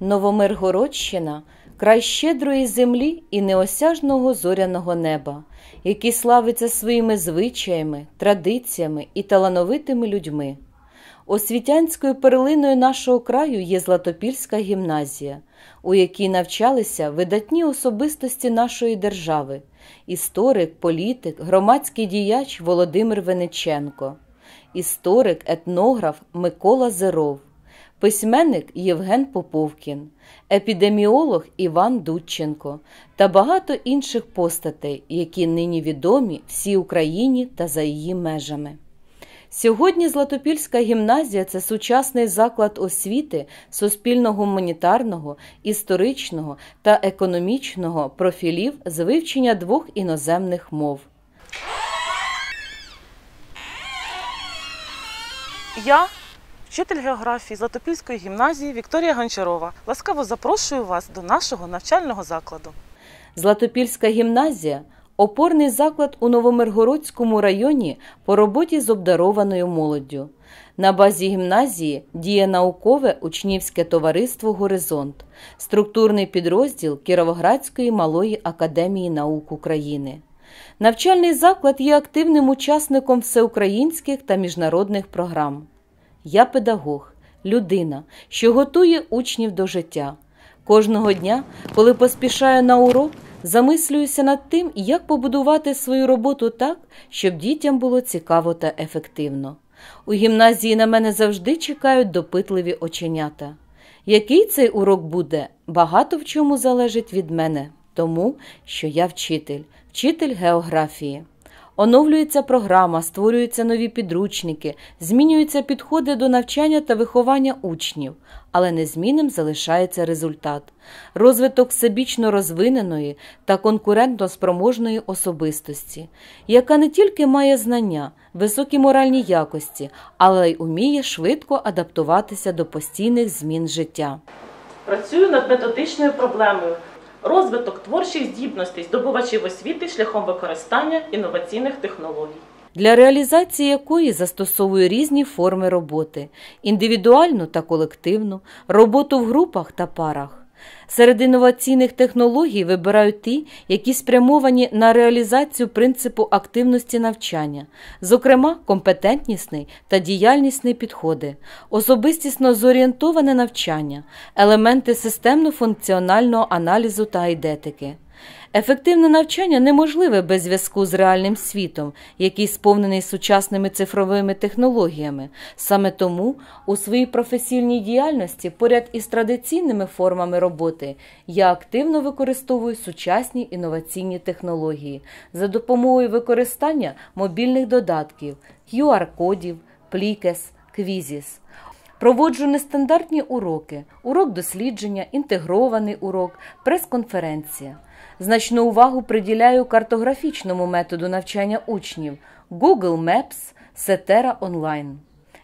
Новомиргородщина край щедрої землі і неосяжного зоряного неба, який славиться своїми звичаями, традиціями і талановитими людьми. Освітянською перлиною нашого краю є Златопільська гімназія, у якій навчалися видатні особистості нашої держави, історик, політик, громадський діяч Володимир Вениченко, історик, етнограф Микола Зеров, письменник Євген Поповкін, епідеміолог Іван Дудченко та багато інших постатей, які нині відомі всій Україні та за її межами. Сьогодні Златопільська гімназія це сучасний заклад освіти суспільно-гуманітарного, історичного та економічного профілів з вивчення двох іноземних мов. Я, вчитель географії Златопільської гімназії Вікторія Гончарова, ласкаво запрошую вас до нашого навчального закладу. Златопільська гімназія опорний заклад у Новомиргородському районі по роботі з обдарованою молоддю. На базі гімназії діє наукове учнівське товариство Горизонт, структурний підрозділ Кіровоградської малої академії наук України. Навчальний заклад є активним учасником всеукраїнських та міжнародних програм. Я педагог, людина, що готує учнів до життя. Кожного дня, коли поспішаю на урок, замислююся над тим, як побудувати свою роботу так, щоб дітям було цікаво та ефективно. У гімназії на мене завжди чекають допитливі оченята. Який цей урок буде, багато в чому залежить від мене, тому що я вчитель, вчитель географії. Оновлюється програма, створюються нові підручники, змінюються підходи до навчання та виховання учнів, але незмінним залишається результат розвиток всебічно розвиненої та конкурентно спроможної особистості, яка не тільки має знання, високі моральні якості, але й уміє швидко адаптуватися до постійних змін життя. Працюю над методичною проблемою. Розвиток творчих здібностей здобувачів освіти шляхом використання інноваційних технологій. для реалізації якої застосовую різні форми роботи індивідуальну та колективну, роботу в групах та парах. Серед інноваційних технологій вибирають ті, які спрямовані на реалізацію принципу активності навчання, зокрема, компетентнісний та діяльнісний підходи, особистісно зорієнтоване навчання, елементи системно-функціонального аналізу та айдетики. Ефективне навчання неможливе без зв'язку з реальним світом, який сповнений сучасними цифровими технологіями. Саме тому у своїй професійній діяльності, поряд із традиційними формами роботи, я активно використовую сучасні інноваційні технології за допомогою використання мобільних додатків, QR-кодів, Плікес, Квізіс. Проводжу нестандартні уроки, урок дослідження, інтегрований урок, прес-конференція. Значну увагу приділяю картографічному методу навчання учнів Google Maps, Setera Online.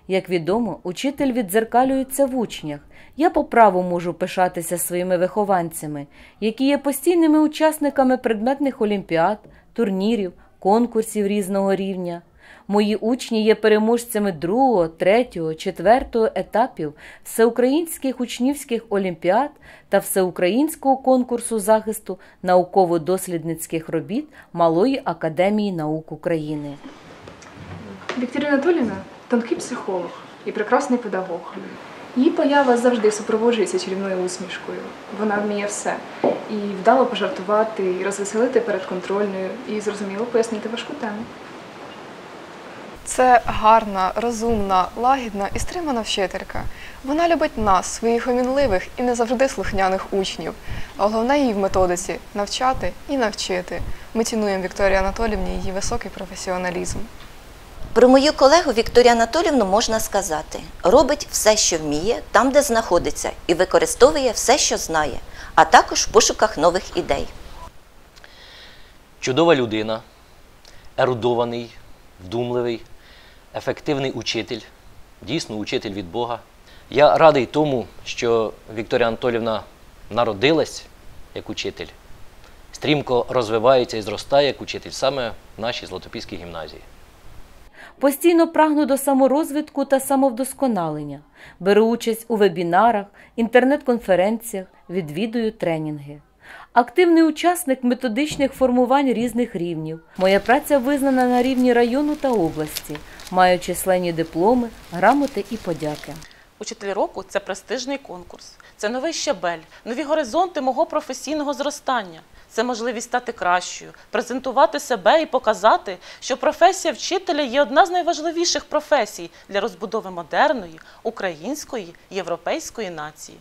Як відомо, учитель віддзеркалюється в учнях. Я по праву можу пишатися своїми вихованцями, які є постійними учасниками предметних олімпіад, турнірів, конкурсів різного рівня. Мої учні є переможцями другого, третього, четвертого етапів всеукраїнських учнівських олімпіад та всеукраїнського конкурсу захисту науково-дослідницьких робіт Малої академії наук України. Вікторія Анатоліївна тонкий психолог і прекрасний педагог. Її поява завжди супроводжується чарівною усмішкою. Вона вміє все. І вдало пожартувати, і розвеселити перед контрольною, і зрозуміло пояснити важку тему. Це гарна, розумна, лагідна і стримана вчителька. Вона любить нас, своїх гомінливих і не завжди слухняних учнів. А головне її в методиці навчати і навчити. Ми цінуємо Вікторії Анатолівні її високий професіоналізм. Про мою колегу Вікторію Анатолівну можна сказати: робить все, що вміє, там, де знаходиться, і використовує все, що знає, а також в пошуках нових ідей. Чудова людина, ерудований, вдумливий, ефективний учитель, дійсно учитель від Бога. Я радий тому, що Вікторія Анатолівна народилась як учитель, стрімко розвивається і зростає як учитель саме в нашій Златопільській гімназії. Постійно прагну до саморозвитку та самовдосконалення. Беру участь у вебінарах, інтернет-конференціях, відвідую тренінги. Активний учасник методичних формувань різних рівнів. Моя праця визнана на рівні району та області. Маю численні дипломи, грамоти і подяки. Учитель року це престижний конкурс, це новий щабель, нові горизонти мого професійного зростання. Це можливість стати кращою, презентувати себе і показати, що професія вчителя є одна з найважливіших професій для розбудови модерної, української, європейської нації.